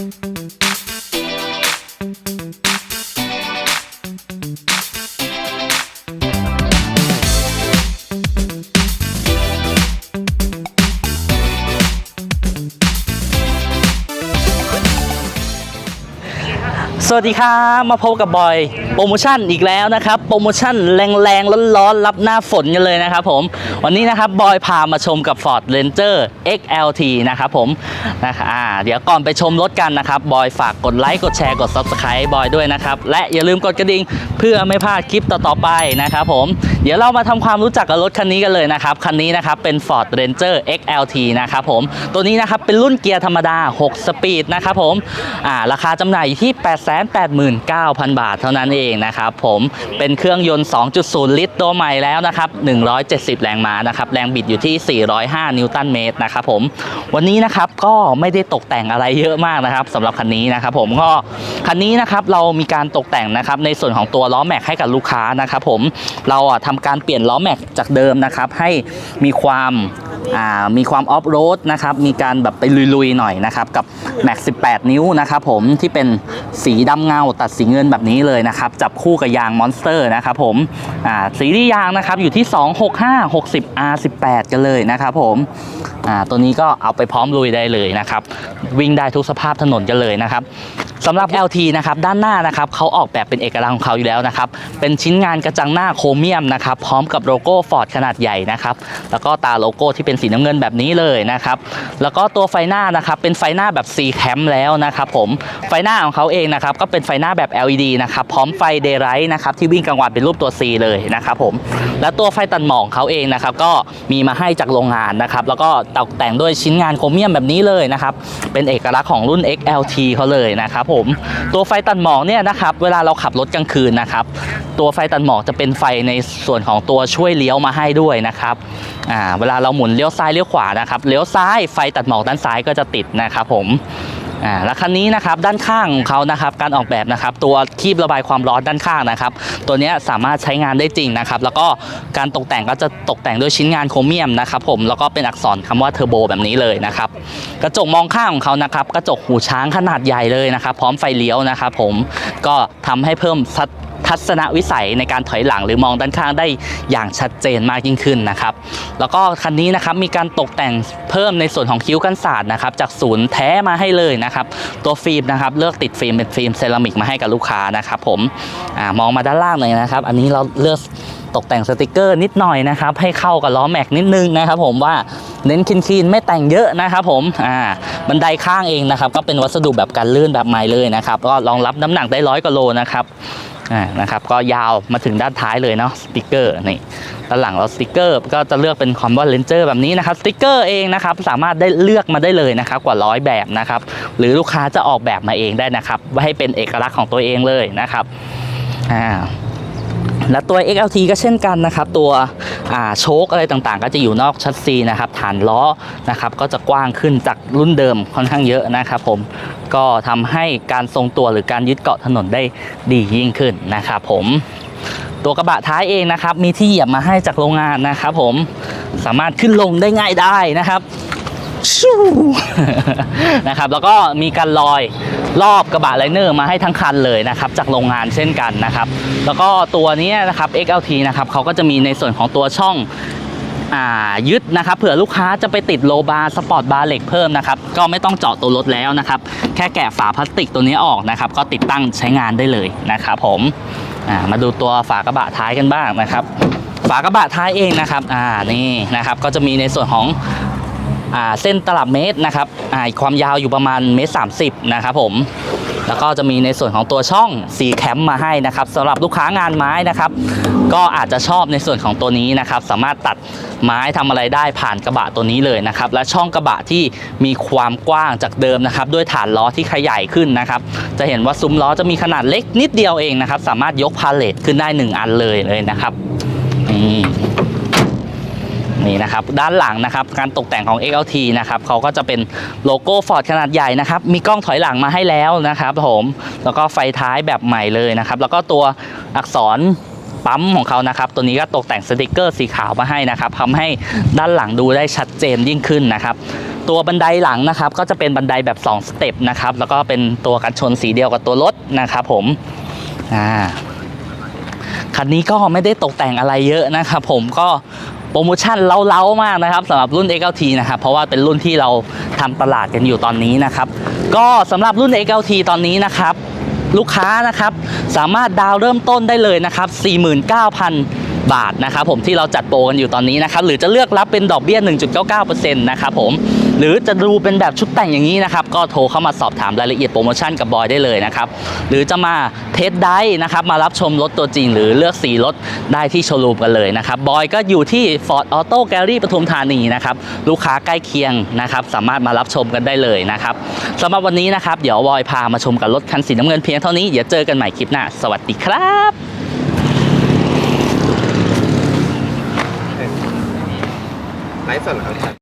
Thank you. สวัสดีครับมาพบกับบอยโปรโมชั่นอีกแล้วนะครับ โปรโมชั่นแรงๆร้อนๆรับหน้าฝนกันเลยนะครับผมวันนี้นะครับบอยพามาชมกับ Ford Ranger XLT นะครับผมนะคะอ่าเดี๋ยวก่อนไปชมรถกันนะครับบอยฝากกดไลค์กดแชร์กด Subscribe บอยด้วยนะครับ และอย่าลืมกดกระดิ่งเพื่อไม่พลาดคลิปต่อๆไปนะครับผมเดี๋ยวเรามาทำความรู้จักกับรถคันนี้กันเลยนะครับคันนี้นะครับเป็น Ford Ranger XLT นะครับผมตัวนี้นะครับเป็นรุ่นเกียร์ธรรมดา 6 สปีดนะครับผมอ่าราคาจำหน่ายอยู่ที่889,000 บาทเท่านั้นเองนะครับผมเป็นเครื่องยนต์ 2.0 ลิตรตัวใหม่แล้วนะครับ 170 แรงม้านะครับ แรงบิดอยู่ที่ 405 นิวตันเมตรนะครับผมวันนี้นะครับก็ไม่ได้ตกแต่งอะไรเยอะมากนะครับสำหรับคันนี้นะครับผมก็คันนี้นะครับเรามีการตกแต่งนะครับในส่วนของตัวล้อแม็กให้กับลูกค้านะครับผมเราอะทำการเปลี่ยนล้อแม็กจากเดิมนะครับให้มีความ อ่ามีความออฟโรดนะครับ มีการแบบไปลุยๆหน่อยนะครับ กับแม็ก18 นิ้วนะครับผมที่เป็นสีดำเงาตัดสีเงินแบบนี้เลยนะครับ จับคู่กับยางมอนสเตอร์นะครับผมอ่าสีที่ยางนะครับอยู่ที่ 265 60 R18 กันเลยนะครับผม อ่าตัวนี้ก็เอาไปพร้อมลุยได้เลยนะครับ วิ่งได้ทุกสภาพถนนกันเลยนะครับสำหรับ LT นะครับด้านหน้านะครับเขาออกแบบเป็นเอกลักษณ์ของเขาอยู่แล้วนะครับเป็นชิ้นงานกระจังหน้าโครเมียมนะครับพร้อมกับโลโก้ Ford ขนาดใหญ่นะครับแล้วก็ตาโลโก้ที่เป็นสีน้ำเงินแบบนี้เลยนะครับแล้วก็ตัวไฟหน้านะครับเป็นไฟหน้าแบบ C cam แล้วนะครับผมไฟหน้าของเขาเองนะครับก็เป็นไฟหน้าแบบ LED นะครับพร้อมไฟ Daylight นะครับที่วิ่งกลางวันเป็นรูปตัว C เลยนะครับผมและตัวไฟตัดหมองเขาเองนะครับก็มีมาให้จากโรงงานนะครับแล้วก็ตกแต่งด้วยชิ้นงานโครเมียมแบบนี้เลยนะครับ เป็นเอกลักษณ์ของรุ่น XLT เขาเลยนะครับผม ตัวไฟตัดหมอกเนี่ยนะครับ เวลาเราขับรถกลางคืนนะครับ ตัวไฟตัดหมอกจะเป็นไฟในส่วนของตัวช่วยเลี้ยวมาให้ด้วยนะครับ อ่า เวลาเราหมุนเลี้ยวซ้ายเลี้ยวขวานะครับ เลี้ยวซ้ายไฟตัดหมอกด้านซ้ายก็จะติดนะครับผม อ่าแล้วคันนี้นะครับด้านข้างของเขานะครับการออกแบบนะครับตัวคีบระบายความร้อนด้านข้างนะครับ ตัวนี้สามารถใช้งานได้จริงนะครับแล้วก็การตกแต่งก็จะตกแต่งด้วยชิ้นงานโครเมียมนะครับผมแล้วก็เป็นอักษรคำว่าเทอร์โบแบบนี้เลยนะครับกระจกมองข้างของเขานะครับกระจกหูช้างขนาดใหญ่เลยนะครับพร้อมไฟเลี้ยวนะครับผมก็ทำให้เพิ่ม ทัศนวิสัยในการถอยหลังหรือมองด้านข้างได้อย่างชัดเจนมากยิ่งขึ้นนะครับ แล้วก็คันนี้นะครับมีการตกแต่งเพิ่มในส่วนของคิ้วกันศาสตร์นะครับจากศูนย์แท้มาให้เลยนะครับ ตัวฟิล์มนะครับเลือกติดฟิล์มเป็นฟิล์มเซรามิกมาให้กับลูกค้านะครับผมอมองมาด้านล่างเลยนะครับ อันนี้เราเลือกตกแต่งสติกเกอร์นิดหน่อยนะครับให้เข้ากับล้อแม็กนิดนึงนะครับผมว่าเน้นคลีนๆไม่แต่งเยอะนะครับผมอ่าบันไดข้างเองนะครับก็เป็นวัสดุแบบกันลื่นแบบใหม่เลยนะครับก็รองรับน้ำหนักได้ร้อยกว่าโลนะครับ นะครับ ก็ยาวมาถึงด้านท้ายเลยเนาะสติกเกอร์นี่ด้านหลังเราสติกเกอร์ก็จะเลือกเป็นคอมบอนเลนเจอร์แบบนี้นะครับสติกเกอร์เองนะครับสามารถได้เลือกมาได้เลยนะครับกว่าร้อยแบบนะครับหรือลูกค้าจะออกแบบมาเองได้นะครับไว้ให้เป็นเอกลักษณ์ของตัวเองเลยนะครับอ่าและตัว XLT ก็เช่นกันนะครับ ตัว โชคอะไรต่างๆ ก็จะอยู่นอกชัดซีนะครับฐานล้อนะครับก็จะกว้างขึ้นจากรุ่นเดิมค่อนข้างเยอะนะครับผมก็ทำให้การทรงตัวหรือการยึดเกาะถนนได้ดียิ่งขึ้นนะครับผมตัวกระบะท้ายเองนะครับมีที่เหยียบมาให้จากโรงงานนะครับผมสามารถขึ้นลงได้ง่ายได้นะครับ ชู่นะครับแล้วก็มีการลอยรอบกระบะไลเนอร์มาให้ทั้งคันเลยนะครับจากโรงงานเช่นกันนะครับ แล้วก็ตัวนี้นะครับ XLT นะครับเขาก็จะมีในส่วนของตัวช่องยึดนะครับเผื่อลูกค้าจะไปติดโลบาร์สปอร์ตบาร์เหล็กเพิ่มนะครับก็ไม่ต้องเจาะตัวรถแล้วนะครับ แค่แกะฝาพลาสติกตัวนี้ออกนะครับ ก็ติดตั้งใช้งานได้เลยนะครับผมมาดูตัวฝากระบะท้ายกันบ้างนะครับ ฝากระบะท้ายเองนะครับอ่านี่นะครับก็จะมีในส่วนของ เส้นตลับเมตรนะครับความยาวอยู่ประมาณเมตรสามสิบนะครับผมแล้วก็จะมีในส่วนของตัวช่องสีแคมมาให้นะครับสำหรับลูกค้างานไม้นะครับ ก็อาจจะชอบในส่วนของตัวนี้นะครับ สามารถตัดไม้ทำอะไรได้ผ่านกระบะตัวนี้เลยนะครับ และช่องกระบะที่มีความกว้างจากเดิมนะครับ ด้วยฐานล้อที่ขยายขึ้นนะครับ จะเห็นว่าซุ้มล้อจะมีขนาดเล็กนิดเดียวเองนะครับ สามารถยกพาเลทขึ้นได้ 1 อันเลยเลยนะครับ นี่นะครับด้านหลังนะครับการตกแต่งของ XLT นะครับเขาก็จะเป็นโลโก้ Ford ขนาดใหญ่นะครับมีกล้องถอยหลังมาให้แล้วนะครับผมแล้วก็ไฟท้ายแบบใหม่เลยนะครับแล้วก็ตัวอักษรปั๊มของเขานะครับ ตัวนี้ก็ตกแต่งสติกเกอร์สีขาวมาให้นะครับทำให้ด้านหลังดูได้ชัดเจนยิ่งขึ้นนะครับ ตัวบันไดหลังนะครับ ก็จะเป็นบันไดแบบ 2 สเต็ปนะครับ แล้วก็เป็นตัวกันชนสีเดียวกับตัวรถนะครับผม อ่า คันนี้ก็ไม่ได้ตกแต่งอะไรเยอะนะครับผมก็ โปรโมชั่นเล้าๆมากนะครับสำหรับรุ่น XLT นะครับเพราะว่าเป็นรุ่นที่เราทำตลาดกันอยู่ตอนนี้นะครับ ก็สำหรับรุ่น XLT ตอนนี้นะครับ ลูกค้านะครับสามารถดาวเริ่มต้นได้เลยนะครับ 49,000 บาทนะครับผมที่เราจัดโปรกันอยู่ตอนนี้นะครับ หรือจะเลือกรับเป็นดอกเบี้ย 1.99%นะครับผม หรือจะดูเป็นแบบชุดแต่งอย่างนี้นะครับ ก็โทรเข้ามาสอบถามรายละเอียดโปรโมชั่นกับบอยได้เลยนะครับ หรือจะมาเทสได้นะครับ มารับชมรถตัวจริง หรือเลือกสีรถได้ที่โชว์รูมกันเลยนะครับ บอยก็อยู่ที่ Ford Auto Gallery ปทุมธานีนะครับ ลูกค้าใกล้เคียงนะครับ สามารถมารับชมกันได้เลยนะครับสำหรับวันนี้นะครับ เดี๋ยวบอยพามาชมกับรถคันสีน้ำเงินเพียงเท่านี้ เดี๋ยวเจอกันใหม่คลิปหน้า สวัสดีครับไลฟ์สดเหรอครับ